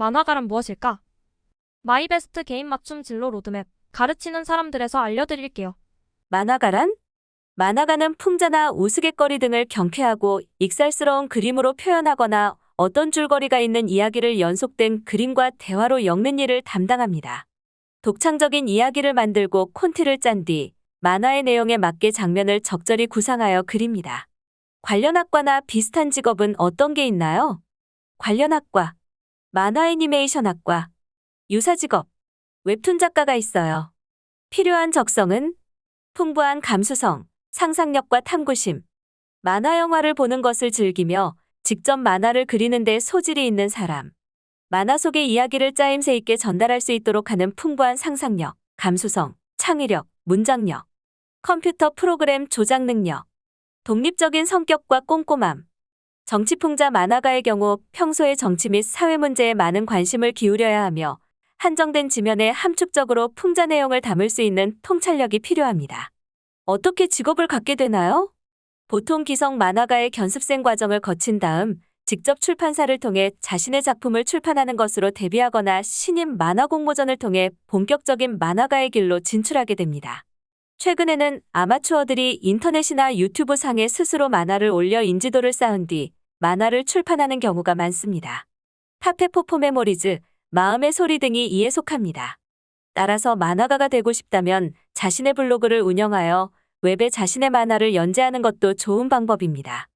만화가란 무엇일까? 마이베스트 개인 맞춤 진로 로드맵 가르치는 사람들에서 알려드릴게요. 만화가란? 만화가는 풍자나 우스갯거리 등을 경쾌하고 익살스러운 그림으로 표현하거나 어떤 줄거리가 있는 이야기를 연속된 그림과 대화로 엮는 일을 담당합니다. 독창적인 이야기를 만들고 콘티를 짠 뒤 만화의 내용에 맞게 장면을 적절히 구상하여 그립니다. 관련 학과나 비슷한 직업은 어떤 게 있나요? 관련 학과, 만화 애니메이션 학과, 유사 직업, 웹툰 작가가 있어요. 필요한 적성은 풍부한 감수성, 상상력과 탐구심, 만화 영화를 보는 것을 즐기며 직접 만화를 그리는 데 소질이 있는 사람, 만화 속의 이야기를 짜임새 있게 전달할 수 있도록 하는 풍부한 상상력, 감수성, 창의력, 문장력, 컴퓨터 프로그램 조작 능력, 독립적인 성격과 꼼꼼함, 정치풍자 만화가의 경우 평소에 정치 및 사회 문제에 많은 관심을 기울여야 하며 한정된 지면에 함축적으로 풍자 내용을 담을 수 있는 통찰력이 필요합니다. 어떻게 직업을 갖게 되나요? 보통 기성 만화가의 견습생 과정을 거친 다음 직접 출판사를 통해 자신의 작품을 출판하는 것으로 데뷔하거나 신인 만화 공모전을 통해 본격적인 만화가의 길로 진출하게 됩니다. 최근에는 아마추어들이 인터넷이나 유튜브 상에 스스로 만화를 올려 인지도를 쌓은 뒤 만화를 출판하는 경우가 많습니다. 파페포포 메모리즈, 마음의 소리 등이 이에 속합니다. 따라서 만화가가 되고 싶다면 자신의 블로그를 운영하여 웹에 자신의 만화를 연재하는 것도 좋은 방법입니다.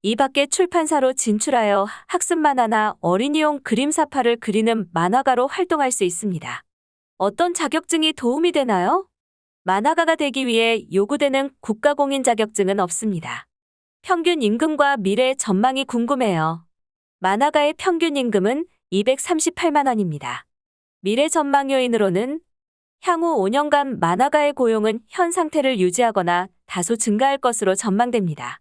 이 밖에 출판사로 진출하여 학습 만화나 어린이용 그림사파를 그리는 만화가로 활동할 수 있습니다. 어떤 자격증이 도움이 되나요? 만화가가 되기 위해 요구되는 국가공인 자격증은 없습니다. 평균 임금과 미래의 전망이 궁금해요. 만화가의 평균 임금은 238만 원입니다. 미래 전망 요인으로는 향후 5년간 만화가의 고용은 현 상태를 유지하거나 다소 증가할 것으로 전망됩니다.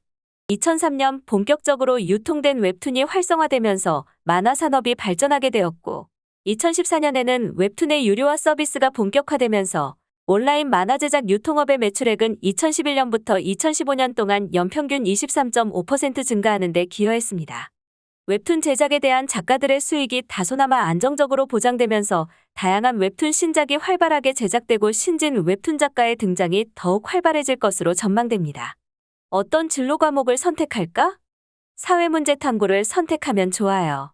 2003년 본격적으로 유통된 웹툰이 활성화되면서 만화 산업이 발전하게 되었고, 2014년에는 웹툰의 유료화 서비스가 본격화되면서 온라인 만화 제작 유통업의 매출액은 2011년부터 2015년 동안 연평균 23.5% 증가하는 데 기여했습니다. 웹툰 제작에 대한 작가들의 수익이 다소나마 안정적으로 보장되면서 다양한 웹툰 신작이 활발하게 제작되고 신진 웹툰 작가의 등장이 더욱 활발해질 것으로 전망됩니다. 어떤 진로 과목을 선택할까? 사회문제 탐구를 선택하면 좋아요.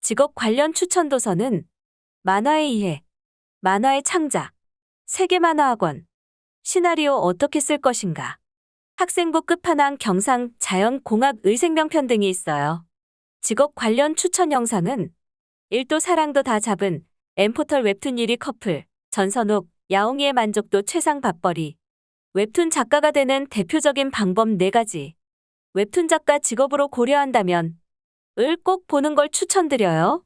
직업 관련 추천 도서는 만화의 이해, 만화의 창작, 세계만화학원, 시나리오 어떻게 쓸 것인가, 학생부 끝판왕 경상 자연 공학 의생명편 등이 있어요. 직업 관련 추천 영상은 1도 사랑도 다 잡은 엠포털 웹툰 1위 커플, 전선욱, 야옹이의 만족도 최상 밥벌이, 웹툰 작가가 되는 대표적인 방법 4가지, 웹툰 작가 직업으로 고려한다면 을 꼭 보는 걸 추천드려요.